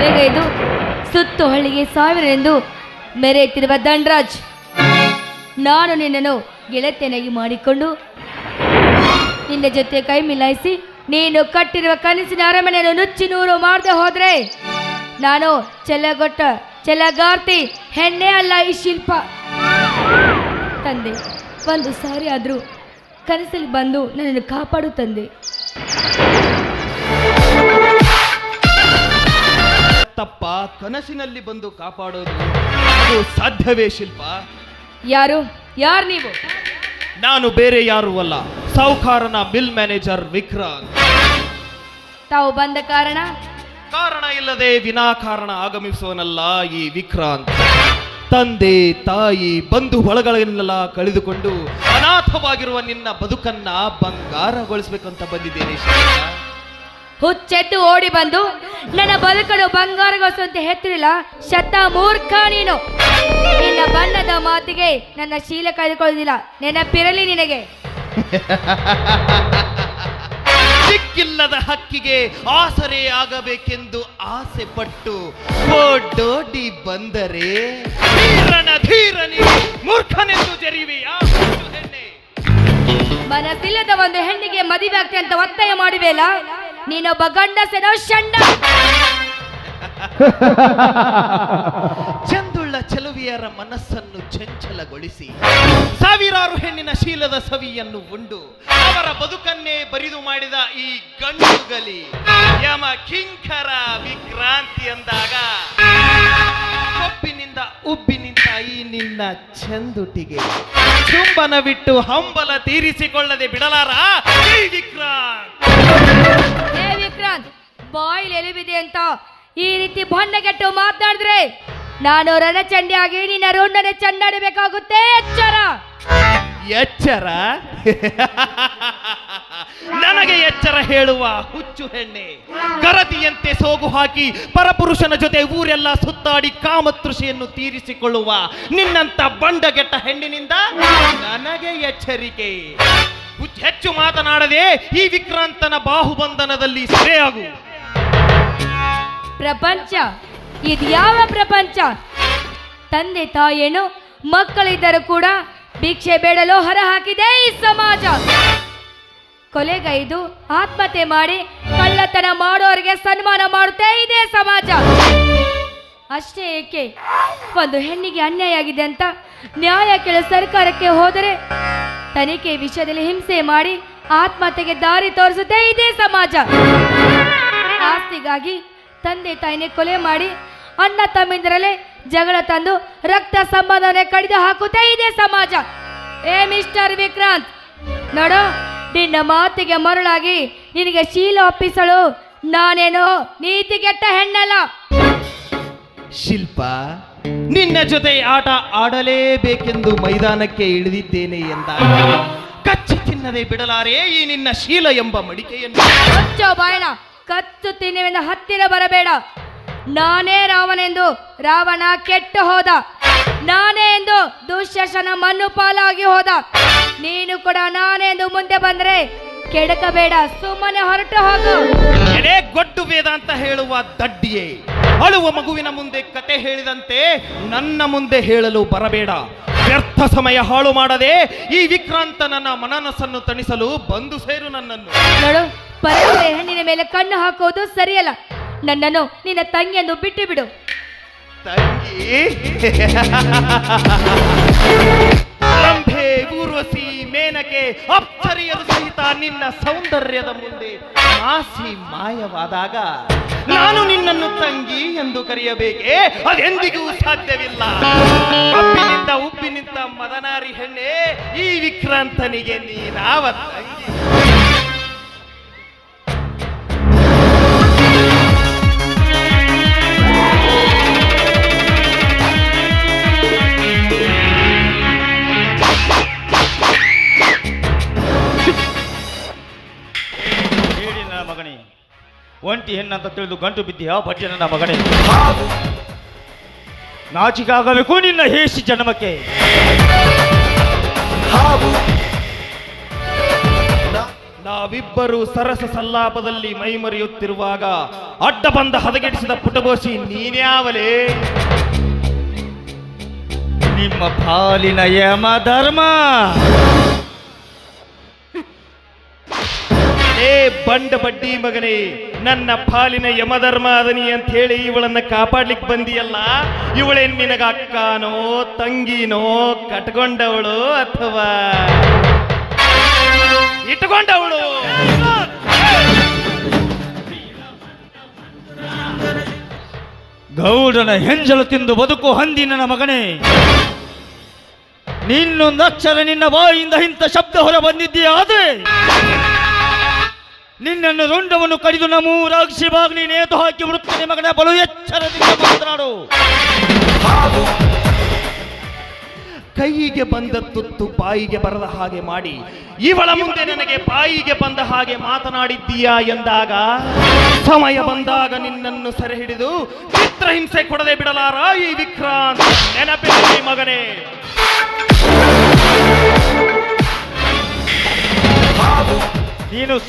ಕೊಲೆಗೈದು ಸುತ್ತು ಹಳ್ಳಿಗೆ ಸಾವಿರನೆಂದು ಮೆರೆಯುತ್ತಿರುವ ದಂಡರಾಜ್ ನಾನು ನಿನ್ನನ್ನು ಗೆಳತಿಯನಾಗಿ ಮಾಡಿಕೊಂಡು ನಿನ್ನ ಜೊತೆ ಕೈ ಮಿಲಾಯಿಸಿ ನೀನು ಕಟ್ಟಿರುವ ಕನಸಿನ ಅರಮನೆಯನ್ನು ನುಚ್ಚಿ ನೂರು ಮಾಡದೆ ಹೋದ್ರೆ ನಾನು ಚೆಲ್ಲಗೊಟ್ಟ ಚೆಲ್ಲಗಾರ್ತಿ ಹೆಣ್ಣೆ ಅಲ್ಲ ಈ ಶಿಲ್ಪ. ತಂದೆ, ಒಂದು ಸಾರಿ ಆದರೂ ಕನಸಲ್ಲಿ ಬಂದು ನನ್ನನ್ನು ಕಾಪಾಡು ತಂದೆ. ತಪ್ಪ ಕನಸಿನಲ್ಲಿ ಬಂದು ಕಾಪಾಡೋದು ಅದು ಸಾಧ್ಯವೇ ಶಿಲ್ಪ? ಯಾರು? ಯಾರು ನೀವು? ನಾನು ಬೇರೆ ಯಾರು ಅಲ್ಲ. ಸಾಹುಕಾರನ ಬಿಲ್ ಮ್ಯಾನೇಜರ್ ವಿಕ್ರಾಂತ್. ತಾವು ಬಂದ ಕಾರಣ? ಕಾರಣ ಇಲ್ಲದೆ ವಿನಾಕಾರಣ ಆಗಮಿಸುವನಲ್ಲ ಈ ವಿಕ್ರಾಂತ್. ತಂದೆ ತಾಯಿ ಬಂಧು ಒಳಗಳನ್ನೆಲ್ಲ ಕಳೆದುಕೊಂಡು ಅನಾಥವಾಗಿರುವ ನಿನ್ನ ಬದುಕನ್ನ ಬಂಗಾರಗೊಳಿಸ್ಬೇಕಂತ ಬಂದಿದ್ದೇನೆ ಶಿಲ್ಪ. ಹುಚ್ಚೆದ್ದು ಓಡಿ ಬಂದು ನನ್ನ ಬದುಕನ್ನು ಬಂಗಾರಗೊಳಿಸುವಂತ ಹೆತ್ತರಿಲ್ಲ ಶತ ಮೂರ್ಖ ನೀನು. ನಿನ್ನ ಬಣ್ಣದ ಮಾತಿಗೆ ನನ್ನ ಶೀಲ ಕಳೆದುಕೊಳ್ಳುವುದಿಲ್ಲ. ನೆನಪಿರಲಿ ನಿನಗೆ. ಸಿಕ್ಕಿಲ್ಲದ ಹಕ್ಕಿಗೆ ಆಸರೆ ಆಗಬೇಕೆಂದು ಆಸೆ ಪಟ್ಟು ಓಡೋಡಿ ಬಂದರೆ ಧೀರನ ಧೀರನಿ ಮೂರ್ಖನೆಂದು ಜರಿವೆಯಾ? ಮನಸ್ಸಿಲ್ಲದ ಒಂದು ಹೆಣ್ಣಿಗೆ ಮದುವೆ ಆಗ್ತೆ ಅಂತ ಒತ್ತಾಯ ಮಾಡಿವೆಲ್ಲ ನೀನೊಬ್ಬ ಗಂಡಸೆನೋ ಶಂಡ ಚಂದುಳ್ಳ ಚಲುವಿಯರ ಮನಸ್ಸನ್ನು ಚಂಚಲಗೊಳಿಸಿ ಸಾವಿರಾರು ಹೆಣ್ಣಿನ ಶೀಲದ ಸವಿಯನ್ನು ಉಂಡು ಅವರ ಬದುಕನ್ನೇ ಬರಿದು ಮಾಡಿದ ಈ ಗಂಡುಗಲಿ ಯಮ ಕಿಂಕರ ವಿಕ್ರಾಂತಿ ಎಂದಾಗ ಕೊಬ್ಬಿನಿಂದ ಉಬ್ಬಿ ನಿಂತ ಈ ನಿನ್ನ ಚಂದುಟಿಗೆ. ಚುಂಬನ ಬಿಟ್ಟು ಹಂಬಲ ತೀರಿಸಿಕೊಳ್ಳದೆ ಬಿಡಲಾರ ವಿಕ್ರಾಂತ್. ಎಲ್ಲಿ ಬಾಯಿಲ್ ಎಲಿಬಿದೆ ಅಂತ ಈ ರೀತಿ ಬಣ್ಣಗೆಟ್ಟು ಮಾತಾಡಿದ್ರೆ ನಾನು ರಣಚಂಡಿಯಾಗಿ ನಿನ್ನ ರೋಣನೆ ಚಂಡಾಡಬೇಕಾಗುತ್ತೆ ಎಚ್ಚರ. ಎಚ್ಚರ? ನನಗೆ ಎಚ್ಚರ ಹೇಳುವ ಹುಚ್ಚು ಹೆಣ್ಣೆ ಕರದಿಯಂತೆ ಸೋಗು ಹಾಕಿ ಪರಪುರುಷನ ಜೊತೆ ಊರೆಲ್ಲ ಸುತ್ತಾಡಿ ಕಾಮತೃಷಿಯನ್ನು ತೀರಿಸಿಕೊಳ್ಳುವ ನಿನ್ನಂತ ಬಂಡಗೆಟ್ಟ ಹೆಣ್ಣಿನಿಂದ ನನಗೆ ಎಚ್ಚರಿಕೆ. ಹುಚ್ಚ್- ಹೆಚ್ಚು ಮಾತನಾಡದೆ ಈ ವಿಕ್ರಾಂತನ ಬಾಹುಬಂಧನದಲ್ಲಿ ಸೆರೆಯಾಗು ಪ್ರಪಂಚ ಇದು ಯಾವ ಪ್ರಪಂಚ? ತಂದೆ ತಾಯೇನು, ಮಕ್ಕಳಿದ್ದರೂ ಕೂಡ ಭಿಕ್ಷೆ ಬೇಡಲು ಹೊರ ಹಾಕಿದೆ ಈ ಸಮಾಜ. ಕೊಲೆಗೈದು ಆತ್ಮಹತ್ಯೆ ಮಾಡಿ ಕಳ್ಳತನ ಮಾಡೋರಿಗೆ ಸನ್ಮಾನ ಮಾಡುತ್ತೆ ಇದೆ ಸಮಾಜ. ಅಷ್ಟೇ ಏಕೆ? ಒಂದು ಹೆಣ್ಣಿಗೆ ಅನ್ಯಾಯ ಆಗಿದೆ ಅಂತ ನ್ಯಾಯ ಕೇಳ ಸರ್ಕಾರಕ್ಕೆ ಹೋದರೆ ತನಿಖೆ ವಿಷಯದಲ್ಲಿ ಹಿಂಸೆ ಮಾಡಿ ಆತ್ಮಹತ್ಯೆಗೆ ದಾರಿ ತೋರಿಸುತ್ತೆ ಇದೆ ಸಮಾಜ. ಆಸ್ತಿಗಾಗಿ ತಂದೆ ತಾಯಿನೇ ಕೊಲೆ ಮಾಡಿ ಅಣ್ಣ ತಮ್ಮಿಂದರಲ್ಲಿ ಜಗಳ ತಂದು ರಕ್ತ ಸಂಬಂಧನೆ ಕಡಿದು ಹಾಕುತ್ತೆ ಇದೆ ಸಮಾಜ. ಏ ಮಿಸ್ಟರ್ ವಿಕ್ರಾಂತ್ ನೋಡು ನಿನ್ನ ಮಾತಿಗೆ ಮರಳಾಗಿ ನಿನಗೆ ಶೀಲ ಒಪ್ಪಿಸಳು ನಾನೇನು ನೀತಿಗೆಟ್ಟ ಹೆಣ್ಣಲ್ಲ. ಶಿಲ್ಪ ನಿನ್ನ ಜೊತೆ ಆಟ ಆಡಲೇಬೇಕೆಂದು ಮೈದಾನಕ್ಕೆ ಇಳಿದಿದ್ದೇನೆ ಎಂದ ಕಚ್ಚಿ ತಿನ್ನದೆ ಬಿಡಲಾರೆ ಈ ನಿನ್ನ ಶೀಲ ಎಂಬ ಮಡಿಕೆಯನ್ನು. ಕಚ್ಚೋ ಬಾಯಣ ಕಚ್ಚು ತಿನ್ನುವೆಂದು ಹತ್ತಿರ ಬರಬೇಡ. ನಾನೇ ರಾವನೆಂದು ರಾವಣ ಕೆಟ್ಟು ಹೋದ. ನಾನೇ ಎಂದು ದುಶ್ಯಶನ ಮಣ್ಣು ಪಾಲಾಗಿ ಹೋದ. ನೀನು ಕೂಡ ನಾನೇ ಎಂದು ಮುಂದೆ ಬಂದ್ರೆ ಕೆಡಕಬೇಡ ಸುಮ್ಮನೆ ಹೊರಟು ಹೋಗು. ಎಡೆ ಗೊಡ್ಡು ವೇದ ಅಂತ ಹೇಳುವ ದಡ್ಡಿಯೇ ಅಳುವ ಮಗುವಿನ ಮುಂದೆ ಕತೆ ಹೇಳಿದಂತೆ ನನ್ನ ಮುಂದೆ ಹೇಳಲು ಬರಬೇಡ. ವ್ಯರ್ಥ ಸಮಯ ಹಾಳು ಮಾಡದೆ ಈ ವಿಕ್ರಾಂತ ನನ್ನ ಮನನಸ್ಸನ್ನು ತಣಿಸಲು ಬಂದು ಸೇರು ನನ್ನನ್ನು. ನೋಡು ಮೇಲೆ ಕಣ್ಣು ಹಾಕುವುದು ಸರಿಯಲ್ಲ. ನನ್ನನ್ನು ನಿನ್ನ ತಂಗಿಯನ್ನು ಬಿಟ್ಟು ಬಿಡು ತಂಗಿ ರಂಭೆ ಮೇನಕೆ, ಅಪ್ಸರಿಯರು ಸಹಿತ ನಿನ್ನ ಸೌಂದರ್ಯದ ಮುಂದೆ ಮಾಸಿ ಮಾಯವಾದಾಗ ನಾನು ನಿನ್ನನ್ನು ತಂಗಿ ಎಂದು ಕರೆಯಬೇಕೆ? ಅದೆಂದಿಗೂ ಸಾಧ್ಯವಿಲ್ಲ. ಉಪ್ಪಿನಿಂದ ಉಪ್ಪಿನಿಂದ ಮದನಾರಿ ಹೆಣ್ಣೆ, ಈ ವಿಕ್ರಾಂತನಿಗೆ ನೀನಾವ ತಂಗಿ ಮಗನೇ. ಒಂಟಿ ಹೆಣ್ಣಂತ ತಿಳಿದು ಗಂಟು ಬಿದ್ದೀಯ ಬಡ್ಡಿ ನನ್ನ ಮಗನೇ? ನಾಚಿಕಾಗಬೇಕು ನಿನ್ನ ಹೇಸಿ ಜನ್ಮಕ್ಕೆ. ನಾವಿಬ್ಬರು ಸರಸ ಸಲ್ಲಾಪದಲ್ಲಿ ಮೈಮರೆಯುತ್ತಿರುವಾಗ ಅಡ್ಡ ಬಂದ ಹದಗೆಡಿಸಿದ ಪುಟಗೋಸಿ ನೀನ್ಯಾವಲೇ ನಿಮ್ಮ ಪಾಲಿನ ಯಮ ಧರ್ಮ. ಬಂಡ ಬಡ್ಡಿ ಮಗನೇ, ನನ್ನ ಪಾಲಿನ ಯಮಧರ್ಮ ಅದನಿ ಅಂತ ಹೇಳಿ ಇವಳನ್ನ ಕಾಪಾಡ್ಲಿಕ್ಕೆ ಬಂದಿಯಲ್ಲ, ಇವಳೇನ್ ನಿನಗ ಅಕ್ಕನೋ, ತಂಗಿನೋ ಕಟ್ಕೊಂಡವಳು ಅಥವಾ? ಇಟ್ಕೊಂಡವಳು. ಗೌಡನ ಹೆಂಜಲು ತಿಂದು ಬದುಕು ಹಂದಿ ನನ್ನ ಮಗನೇ, ನಿನ್ನೊಂದು ಅಕ್ಷರ ನಿನ್ನ ಬಾಯಿಂದ ಇಂಥ ಶಬ್ದ ಹೊರ ಬಂದಿದ್ದೀಯಾದ್ರೆ ನಿನ್ನನ್ನು ರುಂಡವನ್ನು ಕಡಿದು ನಮೂರಾಕ್ಷಿ ಭಾಗ ನೀನು ನೇತು ಹಾಕಿ ಬಿಡುತ್ತೇನೆ ಮಗನ ಬಲು ಎಚ್ಚರದಿಂದ ಮಾತನಾಡು ಕೈಗೆ ಬಂದ ತುತ್ತು ಬಾಯಿಗೆ ಬರದ ಹಾಗೆ ಮಾಡಿ, ಇವಳ ಮುಂದೆ ನನಗೆ ಬಾಯಿಗೆ ಬಂದ ಹಾಗೆ ಮಾತನಾಡಿದ್ದೀಯಾ? ಎಂದಾಗ, ಸಮಯ ಬಂದಾಗ ನಿನ್ನನ್ನು ಸೆರೆ ಹಿಡಿದು ಚಿತ್ರಹಿಂಸೆ ಕೊಡದೆ ಬಿಡಲಾರ ಈ ವಿಕ್ರಾಂತ್ ನೆನಪಿನಲ್ಲಿ ಮಗನೇ. ನೀನು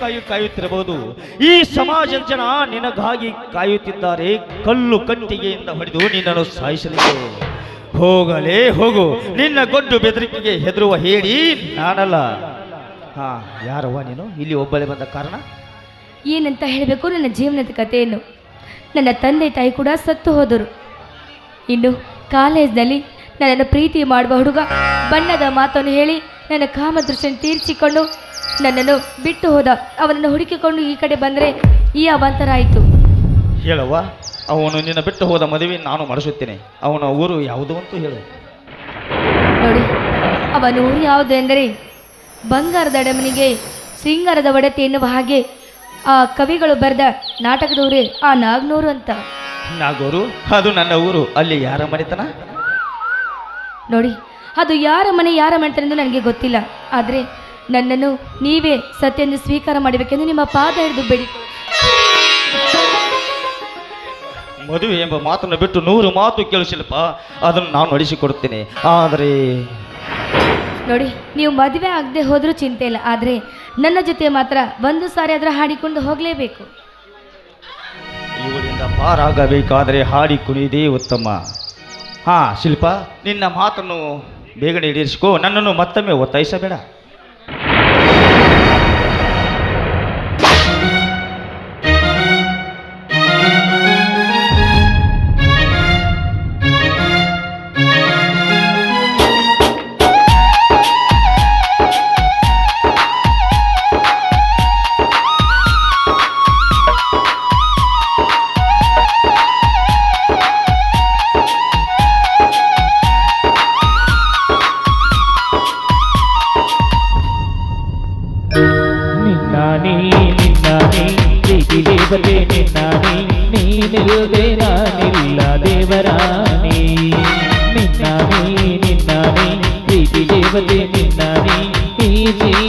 ಕಾಯು ಕಾಯುತ್ತಿರಬಹುದು. ಈ ಸಮಾಜದ ಜನ ನಿನಗಾಗಿ ಕಾಯುತ್ತಿದ್ದಾರೆ. ಕಲ್ಲು ಕಟ್ಟಿಗೆಯಿಂದ ಹೊಡೆದು ನಿನ್ನನ್ನು ಸಾಯಿಸಲಿದೆ ಹೋಗಲೇ ಹೋಗು. ನಿನ್ನ ಗೊಡ್ಡು ಬೆದರಿಕೆಗೆ ಹೆದರುವ ಹೇಳಿ ನಾನಲ್ಲ. ಹಾ, ಯಾರವ್ವ ನೀನು? ಇಲ್ಲಿ ಒಬ್ಬಳೇ ಬಂದ ಕಾರಣ? ಏನಂತ ಹೇಳಬೇಕು? ನನ್ನ ಜೀವನದ ಕಥೆಯನ್ನು. ನನ್ನ ತಂದೆ ತಾಯಿ ಕೂಡ ಸತ್ತು ಹೋದರು. ಇನ್ನು ಕಾಲೇಜ್ನಲ್ಲಿ ನನ್ನನ್ನು ಪ್ರೀತಿ ಮಾಡುವ ಹುಡುಗ ಬಣ್ಣದ ಮಾತನ್ನು ಹೇಳಿ ನನ್ನ ಕಾಮದೃಷ್ಟಿಯನ್ನು ತೀರಿಸಿಕೊಂಡು ನನ್ನನ್ನು ಬಿಟ್ಟು ಹೋದ. ಅವನನ್ನು ಹುಡುಕಿಕೊಂಡು ಈ ಕಡೆ ಬಂದರೆ ಈ ಅವಾಂತರ ಆಯಿತು ಹೇಳವ್ವ ಅವನು ನಿನ್ನ ಬಿಟ್ಟು ಹೋದ ಮದುವೆ ನಾನು ಮಾಡಿಸುತ್ತೇನೆ. ಅವನ ಊರು ಯಾವುದು ಅಂತೂ ಹೇಳು. ನೋಡಿ ಅವನ ಊರು ಯಾವುದು ಎಂದರೆ ಬಂಗಾರದ ಅಡಮನಿಗೆ ಸಿಂಗಾರದ ಒಡತಿ ಎನ್ನುವ ಹಾಗೆ ಆ ಕವಿಗಳು ಬರೆದ ನಾಟಕದ ಊರೇ ಆ ನಾಗ್ನೂರು ಅಂತ. ನಾಗೂರು? ಅದು ನನ್ನ ಊರು. ಅಲ್ಲಿ ಯಾರ ಮನೆತನ? ನೋಡಿ ಅದು ಯಾರ ಮನೆ ಯಾರ ಮನೆತನೆಂದು ನನಗೆ ಗೊತ್ತಿಲ್ಲ. ಆದರೆ ನನ್ನನ್ನು ನೀವೇ ಸತ್ಯನ್ನು ಸ್ವೀಕಾರ ಮಾಡಬೇಕೆಂದು ನಿಮ್ಮ ಪಾದ ಹಿಡಿದು ಬೇಡಿ. ಮದುವೆ ಎಂಬ ಮಾತನ್ನು ಬಿಟ್ಟು ನೂರು ಮಾತು ಕೇಳಿಸಿಲ್ಲಪ್ಪ ಅದನ್ನು ನಾನು ನಡೆಸಿಕೊಡುತ್ತೇನೆ ಆದರೆ ನೋಡಿ ನೀವು ಮದುವೆ ಆಗದೆ ಹೋದರೂ ಚಿಂತೆ ಇಲ್ಲ ಆದರೆ ನನ್ನ ಜೊತೆ ಮಾತ್ರ ಒಂದು ಸಾರಿ ಆದರೂ ಹಾಡಿಕೊಂಡು ಹೋಗಲೇಬೇಕು. ಇವರಿಂದ ಪಾರಾಗಬೇಕಾದರೆ ಹಾಡಿ ಕುಣಿಯದೇ ಉತ್ತಮ. ಹಾ ಶಿಲ್ಪ ನಿನ್ನ ಮಾತನ್ನು ಬೇಗನೆ ಈಡೇರಿಸಿಕೋ ನನ್ನನ್ನು ಮತ್ತೊಮ್ಮೆ ಒತ್ತಾಯಿಸಬೇಡ. ನಿನ್ನಾನಿ ನಿನ್ನಾನಿ ಪ್ರೀತಿ ದೇವತೆ ನಿನ್ನಾನಿ ನೀನಿಲ್ಲದೆ ನಾನಿಲ್ಲ ದೇವರಾಣಿ ನಿನ್ನಾನಿ ನಿನ್ನಾನಿ ಪ್ರೀತಿ ದೇವತೆ ನಿನ್ನಾನಿ ಈ ಜೀವ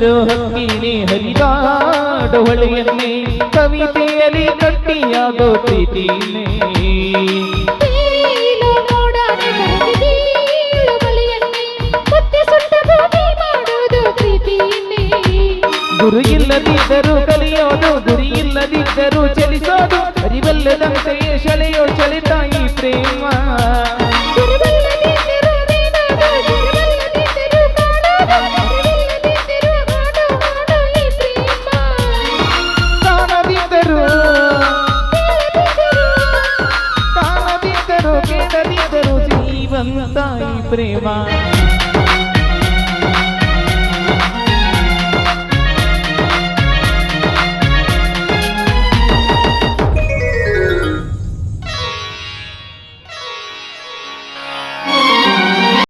ಹಸಿರು ಹಕ್ಕಿನೇ ಹರಿದಾಡು ಹೊಳೆಯನ್ನೇ ಕವಿತೆಯಲ್ಲಿ ಗಟ್ಟಿಯಾಗೋ ಪ್ರೀತಿನೇ ಗುರು ಇಲ್ಲದಿದ್ದರೂ ಕಲಿಯೋದು ಗುರಿ ಇಲ್ಲದಿದ್ದರೂ ಚಲಿಸೋದು. ಅರಿವಲ್ಲದಂತೆಯೇ ಶಳೆಯೋ ಚಲಿತಾಯಿ ಪ್ರೇಮ. prima.